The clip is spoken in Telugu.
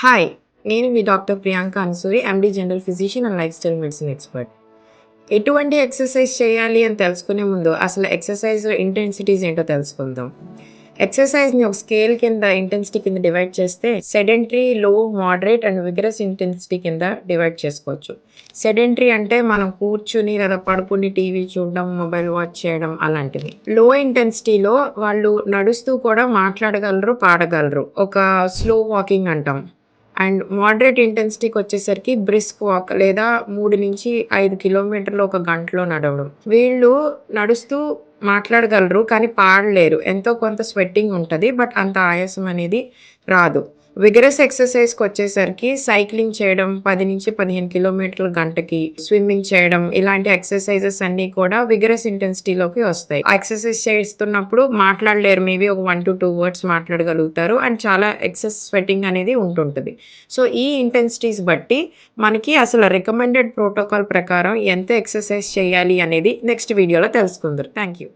హాయ్ నేను మీ doctor Priyanka Ansuri MD general physician and lifestyle medicine expert ఎటువంటి ఎక్సర్సైజ్ చేయాలి అని తెలుసుకునే ముందు అసలు ఎక్సర్సైజ్ ఇంటెన్సిటీస్ ఏంటో తెలుసుకుందాం. ఎక్సర్సైజ్ని ఒక స్కేల్ కింద ఇంటెన్సిటీ కింద డివైడ్ చేస్తే sedentary low moderate and vigorous intensity కింద డివైడ్ చేసుకోవచ్చు. సెడెంటరీ అంటే మనం కూర్చుని లేదా పడుకుని టీవీ చూడడం మొబైల్ వాచ్ చేయడం అలాంటివి లో ఇంటెన్సిటీలో వాళ్ళు నడుస్తూ కూడా మాట్లాడగలరు పాడగలరు. ఒక స్లో వాకింగ్ అంటాం. అండ్ మోడరేట్ ఇంటెన్సిటీకి వచ్చేసరికి బ్రిస్క్ వాక్ లేదా మూడు నుంచి ఐదు కిలోమీటర్లు ఒక గంటలో నడవడం. వీళ్ళు నడుస్తూ మాట్లాడగలరు కానీ పాడలేరు. ఎంతో కొంత స్వెట్టింగ్ ఉంటుంది బట్ అంత ఆయాసం అనేది రాదు. విగరస్ ఎక్సర్సైజ్కి వచ్చేసరికి సైక్లింగ్ చేయడం పది నుంచి పదిహేను కిలోమీటర్ల గంటకి స్విమ్మింగ్ చేయడం ఇలాంటి ఎక్సర్సైజెస్ అన్నీ కూడా విగరస్ ఇంటెన్సిటీలోకి వస్తాయి. ఎక్సర్సైజ్ చేస్తున్నప్పుడు మాట్లాడలేరు. మేబీ ఒక వన్ టు టూ వర్డ్స్ మాట్లాడగలుగుతారు అండ్ చాలా ఎక్సెస్ స్వెట్టింగ్ అనేది ఉంటుంటుంది. సో ఈ ఇంటెన్సిటీస్ బట్టి మనకి అసలు రికమెండెడ్ ప్రోటోకాల్ ప్రకారం ఎంత ఎక్సర్సైజ్ చేయాలి అనేది నెక్స్ట్ వీడియోలో తెలుసుకుందరు. Thank you